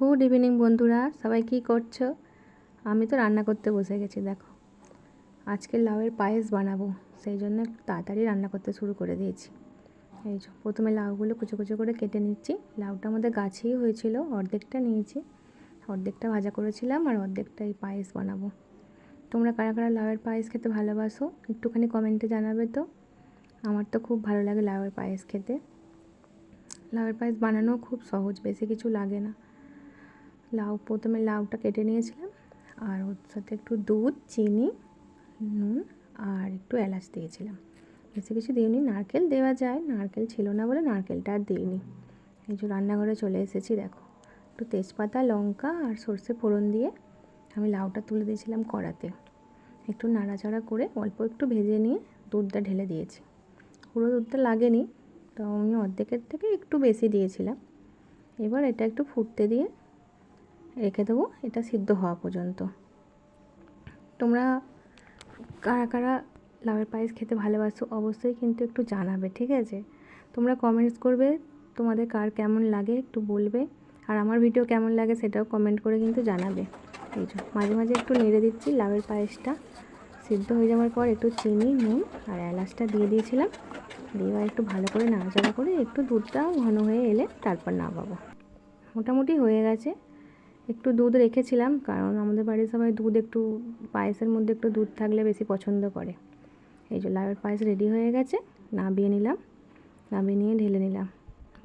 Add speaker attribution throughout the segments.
Speaker 1: Good evening বন্ধুরা। সবাই কি করছ? আমি তো রান্না করতে বসে গেছি, দেখো। আজকে লাউয়ের পায়েস বানাবো, সেই জন্য তাড়াতাড়ি রান্না করতে শুরু করে দিয়েছি। এই যে, প্রথমে লাউগুলো কুচো কুচো করে কেটে নিচ্ছি। লাউটা আমাদের গাছেই হয়েছিল, অর্ধেকটা নিয়েছি। অর্ধেকটা ভাজা করেছিলাম আর অর্ধেকটা এই পায়েস বানাবো। তোমরা কারা কারা লাউয়ের পায়েস খেতে ভালোবাসো, একটুখানি কমেন্টে জানাবে তো। আমার তো খুব ভালো লাগে লাউয়ের পায়েস খেতে। লাউয়ের পায়েস বানানো খুব সহজ, বেশি কিছু লাগে না। লাউ, প্রথমে লাউটা কেটে নিয়েছিলাম, আর ওর সাথে একটু দুধ, চিনি, নুন আর একটু এলাচ দিয়েছিলাম। বেশি কিছু দিইনি, নারকেল দেওয়া যায়, নারকেল ছিল না বলে নারকেলটা আর দিইনি। এই যে রান্নাঘরে চলে এসেছি, দেখো। একটু তেজপাতা, লঙ্কা আর সর্ষে ফোড়ন দিয়ে আমি লাউটা তুলে দিয়েছিলাম কড়াতে। একটু নাড়াচাড়া করে অল্প একটু ভেজে নিয়ে দুধটা ঢেলে দিয়েছি। পুরো দুধটা লাগেনি, তো আমি অর্ধেকের থেকে একটু বেশি দিয়েছিলাম। এবার এটা একটু ফুটতে দিয়ে রেখে দেবো, এটা সিদ্ধ হওয়া পর্যন্ত। তোমরা কারা কারা লাউয়ের পায়েস খেতে ভালোবাসো অবশ্যই কিন্তু একটু জানাবে, ঠিক আছে? তোমরা কমেন্টস করবে, তোমাদের কার কেমন লাগে একটু বলবে, আর আমার ভিডিও কেমন লাগে সেটাও কমেন্ট করে কিন্তু জানাবে। এই যে, মাঝে মাঝে একটু নেড়ে দিচ্ছি লাউয়ের পায়েসটা। সিদ্ধ হয়ে যাওয়ার পর একটু চিনি, নুন আর এলাচটা দিয়ে দিয়েছিলাম। দিয়ে একটু ভালো করে নাড়াচাড়া করে একটু দুধটা ঘন হয়ে এলে তারপর নামাবো। মোটামুটি হয়ে গেছে। একটু দুধ রেখেছিলাম, কারণ আমাদের বাড়ির সবাই দুধ একটু, পায়েসের মধ্যে একটু দুধ থাকলে বেশি পছন্দ করে। এই যে লাউয়ের পায়েস রেডি হয়ে গেছে, নাবিয়ে নিলাম, নাবিয়ে নিয়ে ঢেলে নিলাম।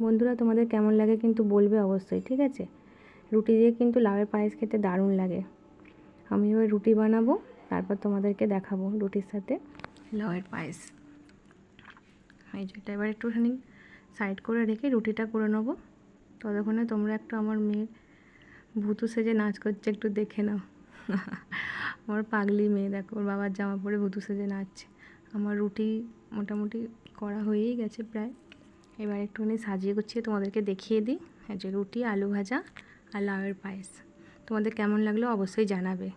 Speaker 1: বন্ধুরা, তোমাদের কেমন লাগে কিন্তু বলবে অবশ্যই, ঠিক আছে? রুটি দিয়ে কিন্তু লাউয়ের পায়েস খেতে দারুণ লাগে। আমি এবার রুটি বানাবো, তারপর তোমাদেরকে দেখাবো রুটির সাথে লাউয়ের পায়েস। এই যে এটা এবার একটুখানি সাইড করে রেখে রুটিটা করে নেব। ততক্ষণে তোমরা একটু আমার মেয়ের ভুতু সেজে নাচ করছে, একটু দেখে নাও। আমার পাগলি মেয়ে, দেখো, ওর বাবার জামা পরে ভূতু সেজে নাচছে। আমার রুটি মোটামুটি করা হয়েই গেছে প্রায়। এবার একটুখানি সাজিয়ে গুছিয়ে তোমাদেরকে দেখিয়ে দিই। যে রুটি, আলু ভাজা আর লাউয়ের পায়েস। তোমাদের কেমন লাগল অবশ্যই জানাবে।